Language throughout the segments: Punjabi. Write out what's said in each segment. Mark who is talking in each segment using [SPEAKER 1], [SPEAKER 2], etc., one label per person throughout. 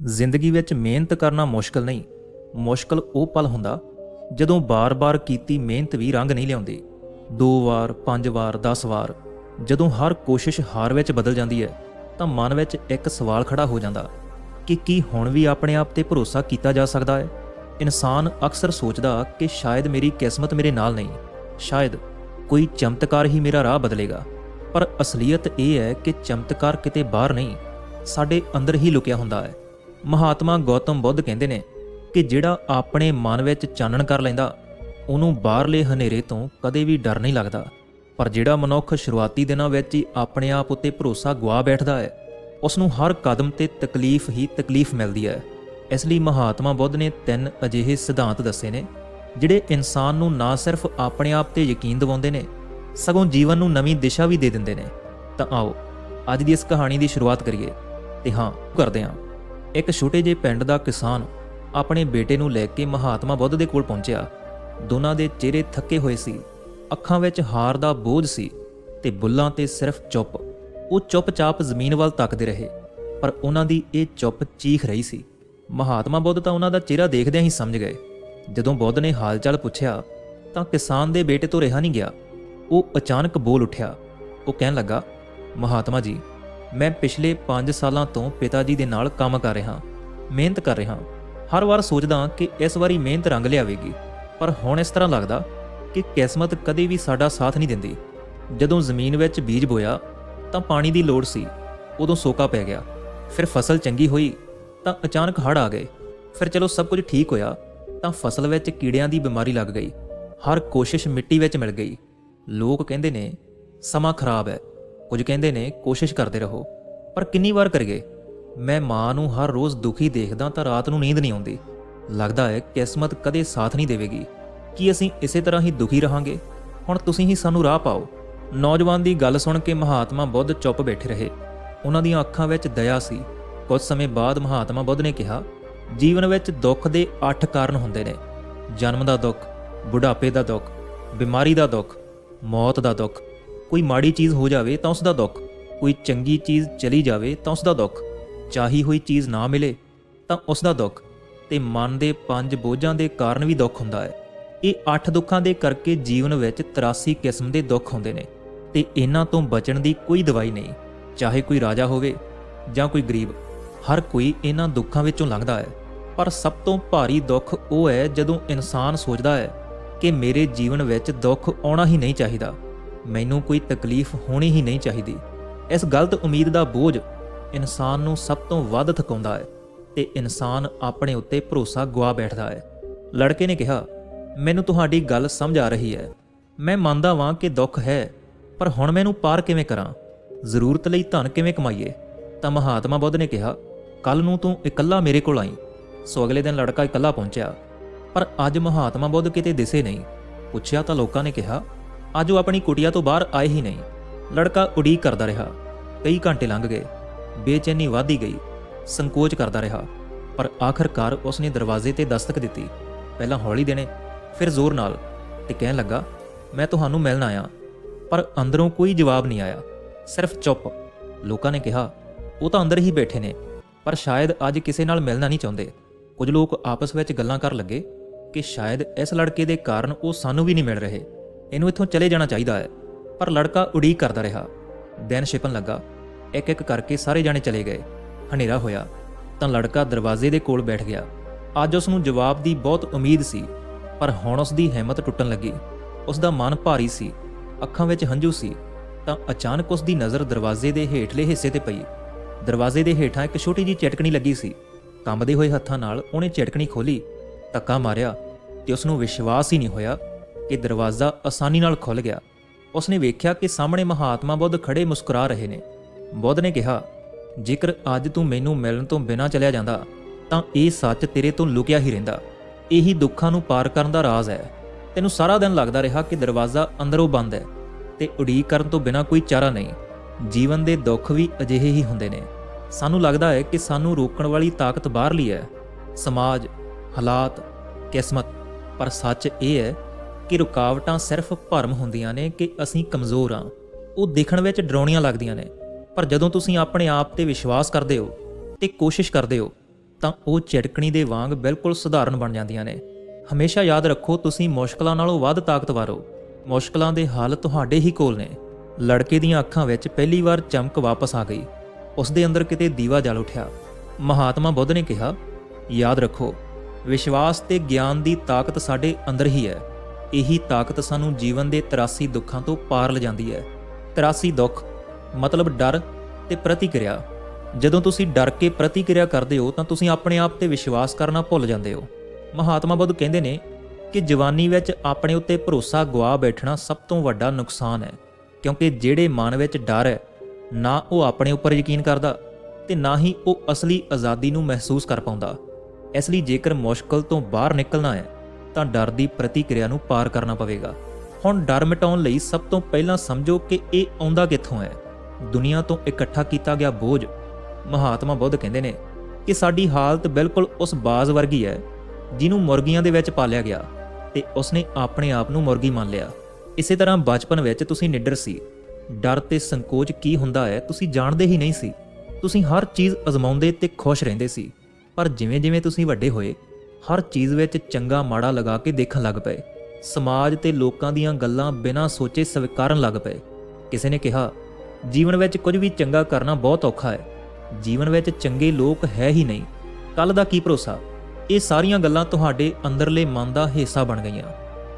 [SPEAKER 1] ਜ਼ਿੰਦਗੀ ਵਿੱਚ ਮਿਹਨਤ ਕਰਨਾ ਮੁਸ਼ਕਲ ਨਹੀਂ। ਮੁਸ਼ਕਲ ਉਹ ਪਲ ਹੁੰਦਾ ਜਦੋਂ ਬਾਰ-ਬਾਰ ਕੀਤੀ ਮਿਹਨਤ ਵੀ ਰੰਗ ਨਹੀਂ ਲਿਆਉਂਦੀ। ਦੋ ਵਾਰ, ਪੰਜ ਵਾਰ 10 ਵਾਰ, ਜਦੋਂ ਹਰ ਕੋਸ਼ਿਸ਼ ਹਾਰ ਵਿੱਚ ਬਦਲ ਜਾਂਦੀ ਹੈ, ਤਾਂ ਮਨ ਵਿੱਚ ਇੱਕ ਸਵਾਲ ਖੜਾ ਹੋ ਜਾਂਦਾ ਕਿ ਕੀ ਹੁਣ ਵੀ ਆਪਣੇ ਆਪ ਤੇ ਭਰੋਸਾ ਕੀਤਾ ਜਾ ਸਕਦਾ ਹੈ? ਇਨਸਾਨ ਅਕਸਰ ਸੋਚਦਾ ਕਿ ਸ਼ਾਇਦ ਮੇਰੀ ਕਿਸਮਤ ਮੇਰੇ ਨਾਲ ਨਹੀਂ, ਸ਼ਾਇਦ ਕੋਈ ਚਮਤਕਾਰ ਹੀ ਮੇਰਾ ਰਾਹ ਬਦਲੇਗਾ। ਪਰ ਅਸਲੀਅਤ ਇਹ ਹੈ ਕਿ ਚਮਤਕਾਰ ਕਿਤੇ ਬਾਹਰ ਨਹੀਂ, ਸਾਡੇ ਅੰਦਰ ਹੀ ਲੁਕਿਆ ਹੁੰਦਾ ਹੈ। ਮਹਾਤਮਾ ਗੌਤਮ ਬੁੱਧ ਕਹਿੰਦੇ ਨੇ ਕਿ ਜਿਹੜਾ ਆਪਣੇ ਮਨ ਵਿੱਚ ਚਾਨਣ ਕਰ ਲੈਂਦਾ, ਉਹਨੂੰ ਬਾਹਰਲੇ ਹਨੇਰੇ ਤੋਂ ਕਦੇ ਵੀ ਡਰ ਨਹੀਂ ਲੱਗਦਾ। ਪਰ ਜਿਹੜਾ ਮਨੁੱਖ ਸ਼ੁਰੂਆਤੀ ਦਿਨਾਂ ਵਿੱਚ ਹੀ ਆਪਣੇ ਆਪ ਉੱਤੇ ਭਰੋਸਾ ਗਵਾ ਬੈਠਦਾ ਹੈ ਉਸ ਨੂੰ ਹਰ ਕਦਮ ਤੇ ਤਕਲੀਫ ਹੀ ਤਕਲੀਫ ਮਿਲਦੀ ਹੈ। ਇਸ ਲਈ ਮਹਾਤਮਾ ਬੁੱਧ ਨੇ ਤਿੰਨ ਅਜਿਹੇ ਸਿਧਾਂਤ ਦੱਸੇ ਨੇ, ਜਿਹੜੇ ਇਨਸਾਨ ਨੂੰ ਨਾ ਸਿਰਫ ਆਪਣੇ ਆਪ ਤੇ ਯਕੀਨ ਦਿਵਾਉਂਦੇ ਨੇ, ਸਗੋਂ ਜੀਵਨ ਨੂੰ ਨਵੀਂ ਦਿਸ਼ਾ ਵੀ ਦੇ ਦਿੰਦੇ ਨੇ। ਤਾਂ ਆਓ, ਅੱਜ ਦੀ ਇਸ ਕਹਾਣੀ ਦੀ ਸ਼ੁਰੂਆਤ ਕਰੀਏ, ਤੇ ਹਾਂ, ਕਰਦੇ ਹਾਂ। ਇੱਕ ਛੋਟੇ ਜਿਹੇ ਪਿੰਡ ਦਾ ਕਿਸਾਨ ਆਪਣੇ ਬੇਟੇ ਨੂੰ ਲੈ ਕੇ ਮਹਾਤਮਾ ਬੁੱਧ ਦੇ ਕੋਲ ਪਹੁੰਚਿਆ। ਦੋਨਾਂ ਦੇ ਚਿਹਰੇ ਥੱਕੇ ਹੋਏ ਸੀ। ਅੱਖਾਂ ਵਿੱਚ ਹਾਰ ਦਾ ਬੋਝ ਸੀ ਤੇ ਬੁੱਲਾਂ ਤੇ ਸਿਰਫ ਚੁੱਪ। ਉਹ ਚੁੱਪਚਾਪ ਜ਼ਮੀਨ ਵੱਲ ਤੱਕਦੇ ਰਹੇ, ਪਰ ਉਹਨਾਂ ਦੀ ਇਹ ਚੁੱਪ ਚੀਖ ਰਹੀ ਸੀ। ਮਹਾਤਮਾ ਬੁੱਧ ਤਾਂ ਉਹਨਾਂ ਦਾ ਚਿਹਰਾ ਦੇਖਦਿਆਂ ਹੀ ਸਮਝ ਗਏ। ਜਦੋਂ ਬੁੱਧ ਨੇ ਹਾਲਚਾਲ ਪੁੱਛਿਆ, ਤਾਂ ਕਿਸਾਨ ਦੇ ਬੇਟੇ ਤੋਂ ਰਿਹਾ ਨਹੀਂ ਗਿਆ। ਉਹ ਅਚਾਨਕ ਬੋਲ ਉੱਠਿਆ। ਉਹ ਕਹਿਣ ਲੱਗਾ, ਮਹਾਤਮਾ ਜੀ ਮੈਂ ਪਿਛਲੇ 5 ਸਾਲਾਂ ਤੋਂ ਪਿਤਾ ਜੀ ਦੇ ਨਾਲ ਕੰਮ ਕਰ ਰਿਹਾ, ਮਿਹਨਤ ਕਰ ਰਿਹਾ। ਹਰ ਵਾਰ ਸੋਚਦਾ ਕਿ ਇਸ ਵਾਰੀ ਮਿਹਨਤ ਰੰਗ ਲਿਆਵੇਗੀ, ਪਰ ਹੁਣ ਇਸ ਤਰ੍ਹਾਂ ਲੱਗਦਾ ਕਿ ਕਿਸਮਤ ਕਦੇ ਵੀ ਸਾਡਾ ਸਾਥ ਨਹੀਂ ਦਿੰਦੀ। ਜਦੋਂ ਜ਼ਮੀਨ ਵਿੱਚ ਬੀਜ ਬੋਇਆ, ਤਾਂ ਪਾਣੀ ਦੀ ਲੋੜ ਸੀ, ਉਦੋਂ ਸੋਕਾ ਪੈ ਗਿਆ। ਫਿਰ ਫਸਲ ਚੰਗੀ ਹੋਈ, ਤਾਂ ਅਚਾਨਕ ਹੜ੍ਹ ਆ ਗਏ। ਫਿਰ ਚਲੋ ਸਭ ਕੁਝ ਠੀਕ ਹੋਇਆ, ਤਾਂ ਫਸਲ ਵਿੱਚ ਕੀੜਿਆਂ ਦੀ ਬਿਮਾਰੀ ਲੱਗ ਗਈ। ਹਰ ਕੋਸ਼ਿਸ਼ ਮਿੱਟੀ ਵਿੱਚ ਮਿਲ ਗਈ। ਲੋਕ ਕਹਿੰਦੇ ਨੇ, ਸਮਾਂ ਖਰਾਬ ਹੈ। ਕੁਝ ਕਹਿੰਦੇ ਨੇ, ਕੋਸ਼ਿਸ਼ ਕਰਦੇ ਰਹੋ। ਪਰ ਕਿੰਨੀ ਵਾਰ ਕਰੀਏ? ਮੈਂ ਮਾਂ ਨੂੰ ਹਰ ਰੋਜ਼ ਦੁਖੀ ਦੇਖਦਾ ਤਾਂ ਰਾਤ ਨੂੰ ਨੀਂਦ ਨਹੀਂ ਆਉਂਦੀ। ਲੱਗਦਾ ਹੈ ਕਿਸਮਤ ਕਦੇ ਸਾਥ ਨਹੀਂ ਦੇਵੇਗੀ। ਕੀ ਅਸੀਂ ਇਸੇ ਤਰ੍ਹਾਂ ਹੀ ਦੁਖੀ ਰਹਾਂਗੇ? ਹੁਣ ਤੁਸੀਂ ਹੀ ਸਾਨੂੰ ਰਾਹ ਪਾਓ। ਨੌਜਵਾਨ ਦੀ ਗੱਲ ਸੁਣ ਕੇ ਮਹਾਤਮਾ ਬੁੱਧ ਚੁੱਪ ਬੈਠੇ ਰਹੇ। ਉਹਨਾਂ ਦੀਆਂ ਅੱਖਾਂ ਵਿੱਚ ਦਇਆ ਸੀ। ਕੁਝ ਸਮੇਂ ਬਾਅਦ ਮਹਾਤਮਾ ਬੁੱਧ ਨੇ ਕਿਹਾ, ਜੀਵਨ ਵਿੱਚ ਦੁੱਖ ਦੇ 8 ਕਾਰਨ ਹੁੰਦੇ ਨੇ। ਜਨਮ ਦਾ ਦੁੱਖ, ਬੁਢਾਪੇ ਦਾ ਦੁੱਖ, ਬਿਮਾਰੀ ਦਾ ਦੁੱਖ, ਮੌਤ ਦਾ ਦੁੱਖ ਕੋਈ ਮਾੜੀ ਚੀਜ਼ ਹੋ ਜਾਵੇ ਤਾਂ ਉਸ ਦਾ ਦੁੱਖ। ਕੋਈ ਚੰਗੀ ਚੀਜ਼ ਚਲੀ ਜਾਵੇ ਤਾਂ ਉਸ ਦਾ ਦੁੱਖ। ਚਾਹੀ ਹੋਈ ਚੀਜ਼ ਨਾ ਮਿਲੇ ਤਾਂ ਉਸ ਦਾ ਦੁੱਖ। ਤੇ ਮਨ ਦੇ ਪੰਜ ਬੋਝਾਂ ਦੇ ਕਾਰਨ ਵੀ ਦੁੱਖ ਹੁੰਦਾ ਹੈ। ਇਹ ਅੱਠ ਦੁੱਖਾਂ ਦੇ ਕਰਕੇ ਜੀਵਨ ਵਿੱਚ 83 ਕਿਸਮ ਦੇ ਦੁੱਖ ਹੁੰਦੇ ਨੇ। ਤੇ ਇਹਨਾਂ ਤੋਂ ਬਚਣ ਦੀ ਕੋਈ ਦਵਾਈ ਨਹੀਂ। ਚਾਹੇ ਕੋਈ ਰਾਜਾ ਹੋਵੇ ਜਾਂ ਕੋਈ ਗਰੀਬ, ਹਰ ਕੋਈ ਇਹਨਾਂ ਦੁੱਖਾਂ ਵਿੱਚੋਂ ਲੰਘਦਾ ਹੈ। ਪਰ ਸਭ ਤੋਂ ਭਾਰੀ ਦੁੱਖ ਉਹ ਹੈ ਜਦੋਂ ਇਨਸਾਨ ਸੋਚਦਾ ਹੈ ਕਿ ਮੇਰੇ ਜੀਵਨ ਵਿੱਚ ਦੁੱਖ ਆਉਣਾ ਹੀ ਨਹੀਂ ਚਾਹੀਦਾ। ਮੈਨੂੰ ਕੋਈ ਤਕਲੀਫ ਹੋਣੀ ਹੀ ਨਹੀਂ ਚਾਹੀਦੀ। ਇਸ ਗਲਤ ਉਮੀਦ ਦਾ ਬੋਝ ਇਨਸਾਨ ਨੂੰ ਸਭ ਤੋਂ ਵੱਧ ਥਕਾਉਂਦਾ ਹੈ ਤੇ ਇਨਸਾਨ ਆਪਣੇ ਉੱਤੇ ਭਰੋਸਾ ਗਵਾ ਬੈਠਦਾ ਹੈ। ਲੜਕੇ ਨੇ ਕਿਹਾ, ਮੈਨੂੰ ਤੁਹਾਡੀ ਗੱਲ ਸਮਝ ਆ ਰਹੀ ਹੈ। ਮੈਂ ਮੰਨਦਾ ਵਾਂ ਕਿ ਦੁੱਖ ਹੈ, ਪਰ ਹੁਣ ਮੈਨੂੰ ਪਾਰ ਕਿਵੇਂ ਕਰਾਂ? ਜ਼ਰੂਰਤ ਲਈ ਧਨ ਕਿਵੇਂ ਕਮਾਈਏ? ਤਾਂ ਮਹਾਤਮਾ ਬੁੱਧ ਨੇ ਕਿਹਾ ਕੱਲ ਨੂੰ ਤੂੰ ਇਕੱਲਾ ਮੇਰੇ ਕੋਲ ਆਈ। ਸੋ ਅਗਲੇ ਦਿਨ ਲੜਕਾ ਇਕੱਲਾ ਪਹੁੰਚਿਆ, ਪਰ ਅੱਜ ਮਹਾਤਮਾ ਬੁੱਧ ਕਿਤੇ ਦਿਸੇ ਨਹੀਂ। ਪੁੱਛਿਆ ਤਾਂ ਲੋਕਾਂ ਨੇ ਕਿਹਾ ਅੱਜ ਉਹ ਆਪਣੀ ਕੁਟਿਆ ਤੋਂ ਬਾਹਰ ਆਏ ਹੀ ਨਹੀਂ। ਲੜਕਾ ਉਡੀਕ ਕਰਦਾ ਰਿਹਾ। ਕਈ ਘੰਟੇ ਲੰਘ ਗਏ। ਬੇਚੈਨੀ ਵਧਦੀ ਗਈ। ਸੰਕੋਚ ਕਰਦਾ ਰਿਹਾ। ਪਰ ਆਖਰਕਾਰ ਉਸਨੇ ਦਰਵਾਜ਼ੇ ਤੇ ਦਸਤਕ ਦਿੱਤੀ। ਪਹਿਲਾਂ ਹੌਲੀ ਦੇਣੇ, ਫਿਰ ਜ਼ੋਰ ਨਾਲ ਤੇ ਕਹਿਣ ਲੱਗਾ, ਮੈਂ ਤੁਹਾਨੂੰ ਮਿਲਣ ਆਇਆ। ਪਰ ਅੰਦਰੋਂ ਕੋਈ ਜਵਾਬ ਨਹੀਂ ਆਇਆ। ਸਿਰਫ ਚੁੱਪ। ਲੋਕਾਂ ਨੇ ਕਿਹਾ, ਉਹ ਤਾਂ ਅੰਦਰ ਹੀ ਬੈਠੇ ਨੇ। ਪਰ ਸ਼ਾਇਦ ਅੱਜ ਕਿਸੇ ਨਾਲ ਮਿਲਣਾ ਨਹੀਂ ਚਾਹੁੰਦੇ। ਕੁਝ ਲੋਕ ਆਪਸ ਵਿੱਚ ਗੱਲਾਂ ਕਰਨ ਲੱਗੇ ਕਿ ਸ਼ਾਇਦ ਇਸ ਲੜਕੇ ਦੇ ਕਾਰਨ ਉਹ ਸਾਨੂੰ ਵੀ ਨਹੀਂ ਮਿਲ ਰਹੇ। ਇਹਨੂੰ ਇੱਥੋਂ ਚਲੇ ਜਾਣਾ ਚਾਹੀਦਾ ਹੈ। ਪਰ ਲੜਕਾ ਉਡੀਕ ਕਰਦਾ ਰਿਹਾ। ਦਿਨ ਛਿਪਣ ਲੱਗਾ। ਇੱਕ ਇੱਕ ਕਰਕੇ ਸਾਰੇ ਜਾਣੇ ਚਲੇ ਗਏ। ਹਨੇਰਾ ਹੋਇਆ। ਤਾਂ ਲੜਕਾ ਦਰਵਾਜ਼ੇ ਦੇ ਕੋਲ ਬੈਠ ਗਿਆ। ਅੱਜ ਉਸ ਨੂੰ ਜਵਾਬ ਦੀ ਬਹੁਤ ਉਮੀਦ ਸੀ। ਪਰ ਹੁਣ ਉਸ ਦੀ ਹਿੰਮਤ ਟੁੱਟਣ ਲੱਗੀ। ਉਸ ਦਾ ਮਨ ਭਾਰੀ ਸੀ। ਅੱਖਾਂ ਵਿੱਚ ਹੰਝੂ ਸੀ। ਤਾਂ ਅਚਾਨਕ ਉਸ ਦੀ ਨਜ਼ਰ ਦਰਵਾਜ਼ੇ ਦੇ ਹੇਠਲੇ ਹਿੱਸੇ ਤੇ ਪਈ। ਦਰਵਾਜ਼ੇ ਦੇ ਹੇਠਾਂ ਇੱਕ ਛੋਟੀ ਜਿਹੀ ਚਟਕਣੀ ਲੱਗੀ ਸੀ। ਕੰਬਦੇ ਹੋਏ ਹੱਥਾਂ ਨਾਲ ਉਹਨੇ ਚਟਕਣੀ ਖੋਲੀ ਧੱਕਾ ਮਾਰਿਆ। ਤੇ ਉਸ ਨੂੰ ਵਿਸ਼ਵਾਸ ਹੀ ਨਹੀਂ ਹੋਇਆ ਕਿ ਦਰਵਾਜ਼ਾ ਆਸਾਨੀ ਨਾਲ ਖੁੱਲ ਗਿਆ। ਉਸਨੇ ਵੇਖਿਆ ਕਿ ਸਾਹਮਣੇ ਮਹਾਤਮਾ ਬੁੱਧ ਖੜੇ ਮੁਸਕਰਾ ਰਹੇ ਨੇ। ਬੁੱਧ ਨੇ ਕਿਹਾ, ਜੇਕਰ ਅੱਜ ਤੂੰ ਮੈਨੂੰ ਮਿਲਣ ਤੋਂ ਬਿਨਾਂ ਚਲਿਆ ਜਾਂਦਾ, ਤਾਂ ਇਹ ਸੱਚ ਤੇਰੇ ਤੋਂ ਲੁਕਿਆ ਹੀ ਰਹਿੰਦਾ। ਇਹੀ ਦੁੱਖਾਂ ਨੂੰ ਪਾਰ ਕਰਨ ਦਾ ਰਾਜ਼ ਹੈ। ਤੈਨੂੰ ਸਾਰਾ ਦਿਨ ਲੱਗਦਾ ਰਿਹਾ ਕਿ ਦਰਵਾਜ਼ਾ ਅੰਦਰੋਂ ਬੰਦ ਹੈ ਤੇ ਉਡੀਕ ਕਰਨ ਤੋਂ ਬਿਨਾਂ ਕੋਈ ਚਾਰਾ ਨਹੀਂ। ਜੀਵਨ ਦੇ ਦੁੱਖ ਵੀ ਅਜਿਹੇ ਹੀ ਹੁੰਦੇ ਨੇ। ਸਾਨੂੰ ਲੱਗਦਾ ਹੈ ਕਿ ਸਾਨੂੰ ਰੋਕਣ ਵਾਲੀ ਤਾਕਤ ਬਾਹਰਲੀ ਹੈ। ਸਮਾਜ, ਹਾਲਾਤ, ਕਿਸਮਤ, ਪਰ ਸੱਚ ਇਹ ਹੈ ਕਿ ਰੁਕਾਵਟਾਂ ਸਿਰਫ ਭਰਮ ਹੁੰਦੀਆਂ ਨੇ ਕਿ ਅਸੀਂ ਕਮਜ਼ੋਰ ਹਾਂ। ਉਹ ਦੇਖਣ ਵਿੱਚ ਡਰਾਉਣੀਆਂ ਲੱਗਦੀਆਂ ਨੇ। ਪਰ ਜਦੋਂ ਤੁਸੀਂ ਆਪਣੇ ਆਪ ਤੇ ਵਿਸ਼ਵਾਸ ਕਰਦੇ ਹੋ ਤੇ ਕੋਸ਼ਿਸ਼ ਕਰਦੇ ਹੋ, ਤਾਂ ਉਹ ਚਿੜਕਣੀ ਦੇ ਵਾਂਗ ਬਿਲਕੁਲ ਸਧਾਰਨ ਬਣ ਜਾਂਦੀਆਂ ਨੇ। ਹਮੇਸ਼ਾ ਯਾਦ ਰੱਖੋ, ਤੁਸੀਂ ਮੁਸ਼ਕਲਾਂ ਨਾਲੋਂ ਵੱਧ ਤਾਕਤਵਰ ਹੋ। ਮੁਸ਼ਕਲਾਂ ਦੇ ਹੱਲ ਤੁਹਾਡੇ ਹੀ ਕੋਲ ਨੇ। ਲੜਕੇ ਦੀਆਂ ਅੱਖਾਂ ਵਿੱਚ ਪਹਿਲੀ ਵਾਰ ਚਮਕ ਵਾਪਸ ਆ ਗਈ। ਉਸ ਦੇ ਅੰਦਰ ਕਿਤੇ ਦੀਵਾ ਜਲ ਉੱਠਿਆ। ਮਹਾਤਮਾ ਬੁੱਧ ਨੇ ਕਿਹਾ, ਯਾਦ ਰੱਖੋ, ਵਿਸ਼ਵਾਸ ਤੇ ਗਿਆਨ ਦੀ ਤਾਕਤ ਸਾਡੇ ਅੰਦਰ ਹੀ ਹੈ। ਇਹੀ ਤਾਕਤ ਸਾਨੂੰ ਜੀਵਨ ਦੇ 83 ਦੁੱਖਾਂ ਤੋਂ ਪਾਰ ਲਿਜਾਂਦੀ ਹੈ। 83 ਦੁੱਖ, ਮਤਲਬ ਡਰ ਤੇ ਪ੍ਰਤੀਕਿਰਿਆ। ਜਦੋਂ ਤੁਸੀਂ ਡਰ ਕੇ ਪ੍ਰਤੀਕਿਰਿਆ ਕਰਦੇ ਹੋ ਤਾਂ ਤੁਸੀਂ ਆਪਣੇ ਆਪ ਤੇ ਵਿਸ਼ਵਾਸ ਕਰਨਾ ਭੁੱਲ ਜਾਂਦੇ ਹੋ। ਮਹਾਤਮਾ ਬੁੱਧ ਕਹਿੰਦੇ ਨੇ ਕਿ ਜਵਾਨੀ ਵਿੱਚ ਆਪਣੇ ਉੱਤੇ ਭਰੋਸਾ ਗਵਾ ਬੈਠਣਾ ਸਭ ਤੋਂ ਵੱਡਾ ਨੁਕਸਾਨ ਹੈ, ਕਿਉਂਕਿ ਜਿਹੜੇ ਮਨ ਵਿੱਚ ਡਰ ਹੈ, ਨਾ ਉਹ ਆਪਣੇ ਉੱਪਰ ਯਕੀਨ ਕਰਦਾ ਤੇ ਨਾ ਹੀ ਉਹ ਅਸਲੀ ਆਜ਼ਾਦੀ ਨੂੰ ਮਹਿਸੂਸ ਕਰ ਪਾਉਂਦਾ। ਇਸ ਲਈ ਜੇਕਰ ਮੁਸ਼ਕਲ ਤੋਂ ਬਾਹਰ ਨਿਕਲਣਾ ਹੈ ਤਾਂ ਡਰ ਦੀ ਪ੍ਰਤੀਕਿਰਿਆ ਨੂੰ ਪਾਰ ਕਰਨਾ ਪਵੇਗਾ। ਹੁਣ ਡਰ ਮਿਟਾਉਣ ਲਈ ਸਭ ਤੋਂ ਪਹਿਲਾਂ ਸਮਝੋ ਕਿ ਇਹ ਆਉਂਦਾ ਕਿੱਥੋਂ ਹੈ। ਦੁਨੀਆ ਤੋਂ ਇਕੱਠਾ ਕੀਤਾ ਗਿਆ ਬੋਝ ਮਹਾਤਮਾ ਬੁੱਧ ਕਹਿੰਦੇ ਨੇ ਕਿ ਸਾਡੀ ਹਾਲਤ ਬਿਲਕੁਲ ਉਸ ਬਾਜ਼ ਵਰਗੀ ਹੈ, ਜਿਹਨੂੰ ਮੁਰਗੀਆਂ ਦੇ ਵਿੱਚ ਪਾਲਿਆ ਗਿਆ ਤੇ ਉਸਨੇ ਆਪਣੇ ਆਪ ਨੂੰ ਮੁਰਗੀ ਮੰਨ ਲਿਆ। ਇਸੇ ਤਰ੍ਹਾਂ ਬਚਪਨ ਵਿੱਚ ਤੁਸੀਂ ਨਿਡਰ ਸੀ। ਡਰ ਤੇ ਸੰਕੋਚ ਕੀ ਹੁੰਦਾ ਹੈ, ਤੁਸੀਂ ਜਾਣਦੇ ਹੀ ਨਹੀਂ ਸੀ। ਤੁਸੀਂ ਹਰ ਚੀਜ਼ ਅਜ਼ਮਾਉਂਦੇ ਤੇ ਖੁਸ਼ ਰਹਿੰਦੇ ਸੀ। ਪਰ ਜਿਵੇਂ-ਜਿਵੇਂ ਤੁਸੀਂ ਵੱਡੇ ਹੋਏ ਹਰ ਚੀਜ਼ ਵਿੱਚ ਚੰਗਾ ਮਾੜਾ ਲਗਾ ਕੇ ਦੇਖਣ ਲੱਗ ਪਏ। ਸਮਾਜ ਤੇ ਲੋਕਾਂ ਦੀਆਂ ਗੱਲਾਂ ਬਿਨਾਂ ਸੋਚੇ ਸਵੀਕਾਰਨ ਲੱਗ ਪਏ। ਕਿਸੇ ਨੇ ਕਿਹਾ, ਜੀਵਨ ਵਿੱਚ ਕੁਝ ਵੀ ਚੰਗਾ ਕਰਨਾ ਬਹੁਤ ਔਖਾ ਹੈ। ਜੀਵਨ ਵਿੱਚ ਚੰਗੇ ਲੋਕ ਹੈ ਹੀ ਨਹੀਂ। ਕੱਲ ਦਾ ਕੀ ਭਰੋਸਾ? ਇਹ ਸਾਰੀਆਂ ਗੱਲਾਂ ਤੁਹਾਡੇ ਅੰਦਰਲੇ ਮਨ ਦਾ ਹਿੱਸਾ ਬਣ ਗਈਆਂ।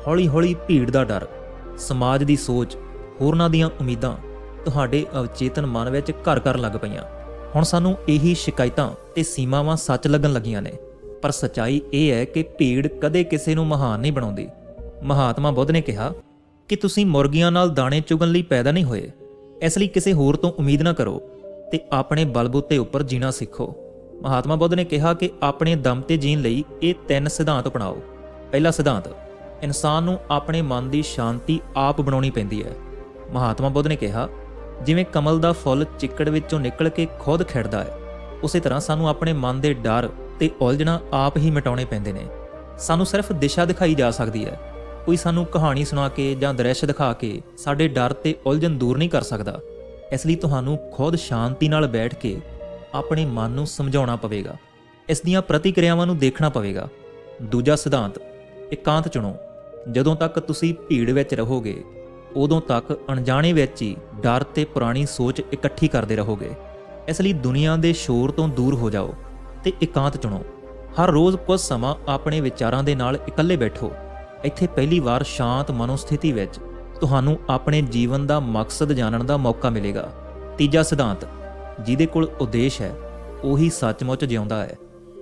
[SPEAKER 1] ਹੌਲੀ-ਹੌਲੀ ਭੀੜ ਦਾ ਡਰ, ਸਮਾਜ ਦੀ ਸੋਚ, ਹੋਰਨਾਂ ਦੀਆਂ ਉਮੀਦਾਂ ਤੁਹਾਡੇ ਅਵਚੇਤਨ ਮਨ ਵਿੱਚ ਘਰ ਕਰਨ ਲੱਗ ਪਈਆਂ। ਹੁਣ ਸਾਨੂੰ ਇਹੀ ਸ਼ਿਕਾਇਤਾਂ ਤੇ ਸੀਮਾਵਾਂ ਸੱਚ ਲੱਗਣ ਲੱਗੀਆਂ ਨੇ। ਪਰ ਸਚਾਈ ਇਹ ਹੈ ਕਿ ਭੀੜ ਕਦੇ ਕਿਸੇ ਨੂੰ ਮਹਾਨ ਨਹੀਂ ਬਣਾਉਂਦੀ। ਮਹਾਤਮਾ ਬੁੱਧ ਨੇ ਕਿਹਾ ਕਿ ਤੁਸੀਂ ਮੁਰਗੀਆਂ ਨਾਲ ਦਾਣੇ ਚੁਗਣ ਲਈ ਪੈਦਾ ਨਹੀਂ ਹੋਏ। ਇਸ ਲਈ ਕਿਸੇ ਹੋਰ ਤੋਂ ਉਮੀਦ ਨਾ ਕਰੋ ਤੇ ਆਪਣੇ ਬਲਬੂਤੇ ਉੱਪਰ ਜੀਣਾ ਸਿੱਖੋ। ਮਹਾਤਮਾ ਬੁੱਧ ਨੇ ਕਿਹਾ ਕਿ ਆਪਣੇ ਦਮ ਤੇ ਜੀਣ ਲਈ ਇਹ ਤਿੰਨ ਸਿਧਾਂਤ ਅਪਣਾਓ। ਪਹਿਲਾ ਸਿਧਾਂਤ, ਇਨਸਾਨ ਨੂੰ ਆਪਣੇ ਮਨ ਦੀ ਸ਼ਾਂਤੀ ਆਪ ਬਣਾਉਣੀ ਪੈਂਦੀ ਹੈ। ਮਹਾਤਮਾ ਬੁੱਧ ਨੇ ਕਿਹਾ, ਜਿਵੇਂ ਕਮਲ ਦਾ ਫੁੱਲ ਚਿੱਕੜ ਵਿੱਚੋਂ ਨਿਕਲ ਕੇ ਖੁਦ ਖਿੜਦਾ ਹੈ, ਉਸੇ ਤਰ੍ਹਾਂ ਸਾਨੂੰ ਆਪਣੇ ਮਨ ਦੇ ਡਰ ਤੇ ਉਲਝਣਾ ਆਪ ਹੀ ਮਿਟਾਉਣੇ ਪੈਂਦੇ ਨੇ। ਸਾਨੂੰ ਸਿਰਫ ਦਿਸ਼ਾ ਦਿਖਾਈ ਜਾ ਸਕਦੀ ਹੈ। ਕੋਈ ਸਾਨੂੰ ਕਹਾਣੀ ਸੁਣਾ ਕੇ ਜਾਂ ਦ੍ਰਿਸ਼ ਦਿਖਾ ਕੇ ਸਾਡੇ ਡਰ ਤੇ ਉਲਝਣ ਦੂਰ ਨਹੀਂ ਕਰ ਸਕਦਾ। ਇਸ ਲਈ ਤੁਹਾਨੂੰ ਖੁਦ ਸ਼ਾਂਤੀ ਨਾਲ ਬੈਠ ਕੇ ਆਪਣੇ ਮਨ ਨੂੰ ਸਮਝਾਉਣਾ ਪਵੇਗਾ। ਇਸ ਦੀਆਂ ਪ੍ਰਤੀਕਿਰਿਆਵਾਂ ਨੂੰ ਦੇਖਣਾ ਪਵੇਗਾ। ਦੂਜਾ ਸਿਧਾਂਤ, ਇਕਾਂਤ ਚੁਣੋ। ਜਦੋਂ ਤੱਕ ਤੁਸੀਂ ਭੀੜ ਵਿੱਚ ਰਹੋਗੇ, ਉਦੋਂ ਤੱਕ ਅਣਜਾਣੇ ਵਿੱਚ ਹੀ ਡਰ ਤੇ ਪੁਰਾਣੀ ਸੋਚ ਇਕੱਠੀ ਕਰਦੇ ਰਹੋਗੇ। ਇਸ ਲਈ ਦੁਨੀਆ ਦੇ ਸ਼ੋਰ ਤੋਂ ਦੂਰ ਹੋ ਜਾਓ। ਤੇ ਇਕਾਂਤ ਚੁਣੋ। ਹਰ ਰੋਜ਼ ਕੁਝ ਸਮਾਂ ਆਪਣੇ ਵਿਚਾਰਾਂ ਦੇ ਨਾਲ ਇਕੱਲੇ ਬੈਠੋ। ਇੱਥੇ ਪਹਿਲੀ ਵਾਰ ਸ਼ਾਂਤ ਮਨੋਸਥਿਤੀ ਵਿੱਚ ਤੁਹਾਨੂੰ ਆਪਣੇ ਜੀਵਨ ਦਾ ਮਕਸਦ ਜਾਣਨ ਦਾ ਮੌਕਾ ਮਿਲੇਗਾ। ਤੀਜਾ ਸਿਧਾਂਤ, ਜਿਹਦੇ ਕੋਲ ਉਦੇਸ਼ ਹੈ, ਉਹੀ ਸੱਚਮੁੱਚ ਜਿਉਂਦਾ ਹੈ।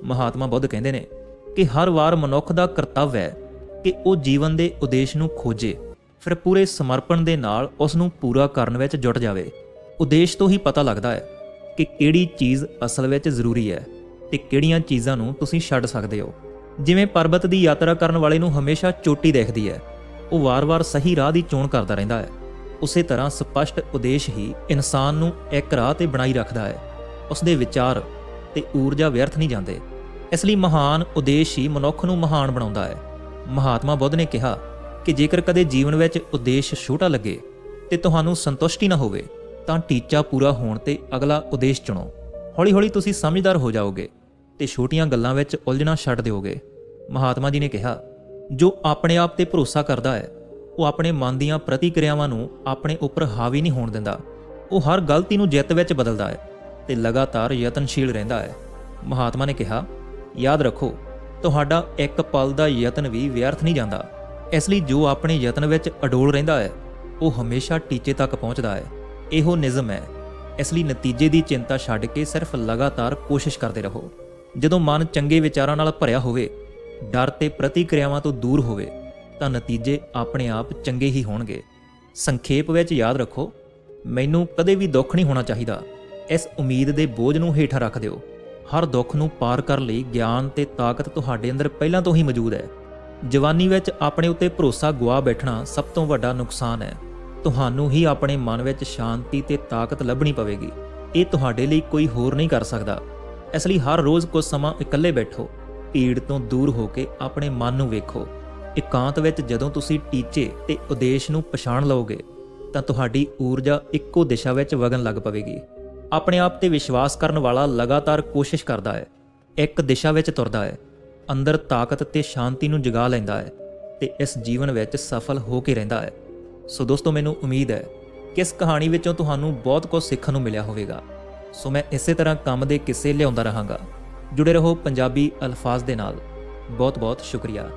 [SPEAKER 1] ਮਹਾਤਮਾ ਬੁੱਧ ਕਹਿੰਦੇ ਨੇ ਕਿ ਹਰ ਵਾਰ ਮਨੁੱਖ ਦਾ ਕਰਤੱਵ ਹੈ ਕਿ ਉਹ ਜੀਵਨ ਦੇ ਉਦੇਸ਼ ਨੂੰ ਖੋਜੇ, ਫਿਰ ਪੂਰੇ ਸਮਰਪਣ ਦੇ ਨਾਲ ਉਸ ਨੂੰ ਪੂਰਾ ਕਰਨ ਵਿੱਚ ਜੁਟ ਜਾਵੇ। ਉਦੇਸ਼ ਤੋਂ ਹੀ ਪਤਾ ਲੱਗਦਾ ਹੈ ਕਿ ਕਿਹੜੀ ਚੀਜ਼ ਅਸਲ ਵਿੱਚ ਜ਼ਰੂਰੀ ਹੈ। ਤੇ ਕਿਹੜੀਆਂ ਚੀਜ਼ਾਂ ਨੂੰ ਤੁਸੀਂ ਛੱਡ ਸਕਦੇ ਹੋ? ਜਿਵੇਂ ਪਰਬਤ ਦੀ ਯਾਤਰਾ ਕਰਨ ਵਾਲੇ ਨੂੰ ਹਮੇਸ਼ਾ ਚੋਟੀ ਦਿਖਦੀ ਹੈ। ਉਹ ਵਾਰ-ਵਾਰ ਸਹੀ ਰਾਹ ਦੀ ਚੋਣ ਕਰਦਾ ਰਹਿੰਦਾ ਹੈ। ਉਸੇ ਤਰ੍ਹਾਂ ਸਪਸ਼ਟ ਉਦੇਸ਼ ਹੀ ਇਨਸਾਨ ਨੂੰ ਇੱਕ ਰਾਹ ਤੇ ਬਣਾਈ ਰੱਖਦਾ ਹੈ। ਉਸ ਦੇ ਵਿਚਾਰ ਤੇ ਊਰਜਾ ਵਿਅਰਥ ਨਹੀਂ ਜਾਂਦੇ। ਇਸ ਲਈ ਮਹਾਨ ਉਦੇਸ਼ ਹੀ ਮਨੁੱਖ ਨੂੰ ਮਹਾਨ ਬਣਾਉਂਦਾ ਹੈ। ਮਹਾਤਮਾ ਬੁੱਧ ਨੇ ਕਿਹਾ ਕਿ ਜੇਕਰ ਕਦੇ ਜੀਵਨ ਵਿੱਚ ਉਦੇਸ਼ ਛੋਟਾ ਲੱਗੇ ਤੇ ਤੁਹਾਨੂੰ ਸੰਤੁਸ਼ਟੀ ਨਾ ਹੋਵੇ, ਤਾਂ ਟੀਚਾ ਪੂਰਾ ਹੋਣ ਤੇ ਅਗਲਾ ਉਦੇਸ਼ ਚੁਣੋ। ਹੌਲੀ-ਹੌਲੀ ਤੁਸੀਂ ਸਮਝਦਾਰ ਹੋ ਜਾਓਗੇ। ਤੇ ਛੋਟੀਆਂ ਗੱਲਾਂ ਵਿੱਚ ਉਲਝਣਾ ਛੱਡ ਦਿਓਗੇ। ਮਹਾਤਮਾ ਜੀ ਨੇ ਕਿਹਾ, ਜੋ ਆਪਣੇ ਆਪ ਤੇ ਭਰੋਸਾ ਕਰਦਾ ਹੈ, ਉਹ ਆਪਣੇ ਮਨ ਦੀਆਂ ਪ੍ਰਤੀਕਿਰਿਆਵਾਂ ਨੂੰ ਆਪਣੇ ਉੱਪਰ ਹਾਵੀ ਨਹੀਂ ਹੋਣ ਦਿੰਦਾ। ਉਹ ਹਰ ਗਲਤੀ ਨੂੰ ਜਿੱਤ ਵਿੱਚ ਬਦਲਦਾ ਹੈ ਤੇ ਲਗਾਤਾਰ ਯਤਨਸ਼ੀਲ ਰਹਿੰਦਾ ਹੈ। ਮਹਾਤਮਾ ਨੇ ਕਿਹਾ, ਯਾਦ ਰੱਖੋ, ਤੁਹਾਡਾ ਇੱਕ ਪਲ ਦਾ ਯਤਨ ਵੀ ਵਿਅਰਥ ਨਹੀਂ ਜਾਂਦਾ। ਇਸ ਲਈ ਜੋ ਆਪਣੇ ਯਤਨ ਵਿੱਚ ਅਡੋਲ ਰਹਿੰਦਾ ਹੈ, ਉਹ ਹਮੇਸ਼ਾ ਟੀਚੇ ਤੱਕ ਪਹੁੰਚਦਾ ਹੈ। ਇਹੋ ਨਿਯਮ ਹੈ। ਇਸ ਲਈ ਨਤੀਜੇ ਦੀ ਚਿੰਤਾ ਛੱਡ ਕੇ ਸਿਰਫ ਲਗਾਤਾਰ ਕੋਸ਼ਿਸ਼ ਕਰਦੇ ਰਹੋ। ਜਦੋਂ ਮਨ ਚੰਗੇ ਵਿਚਾਰਾਂ ਨਾਲ ਭਰਿਆ ਹੋਵੇ, ਡਰ ਤੇ ਪ੍ਰਤੀਕਿਰਿਆਵਾਂ ਤੋਂ ਦੂਰ ਹੋਵੇ, ਤਾਂ ਨਤੀਜੇ ਆਪਣੇ ਆਪ ਚੰਗੇ ਹੀ ਹੋਣਗੇ। ਸੰਖੇਪ ਵਿੱਚ ਯਾਦ ਰੱਖੋ, ਮੈਨੂੰ ਕਦੇ ਵੀ ਦੁੱਖ ਨਹੀਂ ਹੋਣਾ ਚਾਹੀਦਾ। ਇਸ ਉਮੀਦ ਦੇ ਬੋਝ ਨੂੰ ਹੇਠਾਂ ਰੱਖ ਦਿਓ। ਹਰ ਦੁੱਖ ਨੂੰ ਪਾਰ ਕਰਨ ਲਈ ਗਿਆਨ ਤੇ ਤਾਕਤ ਤੁਹਾਡੇ ਅੰਦਰ ਪਹਿਲਾਂ ਤੋਂ ਹੀ ਮੌਜੂਦ ਹੈ। ਜਵਾਨੀ ਵਿੱਚ ਆਪਣੇ ਉੱਤੇ ਭਰੋਸਾ ਗਵਾ ਬੈਠਣਾ ਸਭ ਤੋਂ ਵੱਡਾ ਨੁਕਸਾਨ ਹੈ। ਤੁਹਾਨੂੰ ਹੀ ਆਪਣੇ ਮਨ ਵਿੱਚ ਸ਼ਾਂਤੀ ਤੇ ਤਾਕਤ ਲੱਭਣੀ ਪਵੇਗੀ। ਇਹ ਤੁਹਾਡੇ ਲਈ ਕੋਈ ਹੋਰ ਨਹੀਂ ਕਰ ਸਕਦਾ। ਇਸ ਲਈ ਹਰ ਰੋਜ਼ ਕੁਝ ਸਮਾਂ ਇਕੱਲੇ ਬੈਠੋ, ਭੀੜ ਤੋਂ ਦੂਰ ਹੋ ਕੇ ਆਪਣੇ ਮਨ ਨੂੰ ਵੇਖੋ। ਇਕਾਂਤ ਵਿੱਚ ਜਦੋਂ ਤੁਸੀਂ ਟੀਚੇ ਤੇ ਉਦੇਸ਼ ਨੂੰ ਪਛਾਣ ਲਓਗੇ, ਤਾਂ ਤੁਹਾਡੀ ਊਰਜਾ ਇੱਕੋ ਦਿਸ਼ਾ ਵਿੱਚ ਵਗਣ ਲੱਗ ਪਵੇਗੀ। ਆਪਣੇ ਆਪ ਤੇ ਵਿਸ਼ਵਾਸ ਕਰਨ ਵਾਲਾ ਲਗਾਤਾਰ ਕੋਸ਼ਿਸ਼ ਕਰਦਾ ਹੈ, ਇੱਕ ਦਿਸ਼ਾ ਵਿੱਚ ਤੁਰਦਾ ਹੈ, ਅੰਦਰ ਤਾਕਤ ਤੇ ਸ਼ਾਂਤੀ ਨੂੰ ਜਗਾ ਲੈਂਦਾ ਹੈ ਤੇ ਇਸ ਜੀਵਨ ਵਿੱਚ ਸਫਲ ਹੋ ਕੇ ਰਹਿੰਦਾ ਹੈ। ਸੋ ਦੋਸਤੋ, ਮੈਨੂੰ ਉਮੀਦ ਹੈ ਕਿ ਇਸ ਕਹਾਣੀ ਵਿੱਚੋਂ ਤੁਹਾਨੂੰ ਬਹੁਤ ਕੁਝ ਸਿੱਖਣ ਨੂੰ ਮਿਲਿਆ ਹੋਵੇਗਾ। ਸੋ ਮੈਂ ਇਸੇ ਤਰ੍ਹਾਂ ਕੰਮ ਦੇ ਕਿੱਸੇ ਲਿਆਉਂਦਾ ਰਹਾਂਗਾ। ਜੁੜੇ ਰਹੋ ਪੰਜਾਬੀ ਅਲਫਾਜ਼ ਦੇ ਨਾਲ। ਬਹੁਤ ਬਹੁਤ ਸ਼ੁਕਰੀਆ।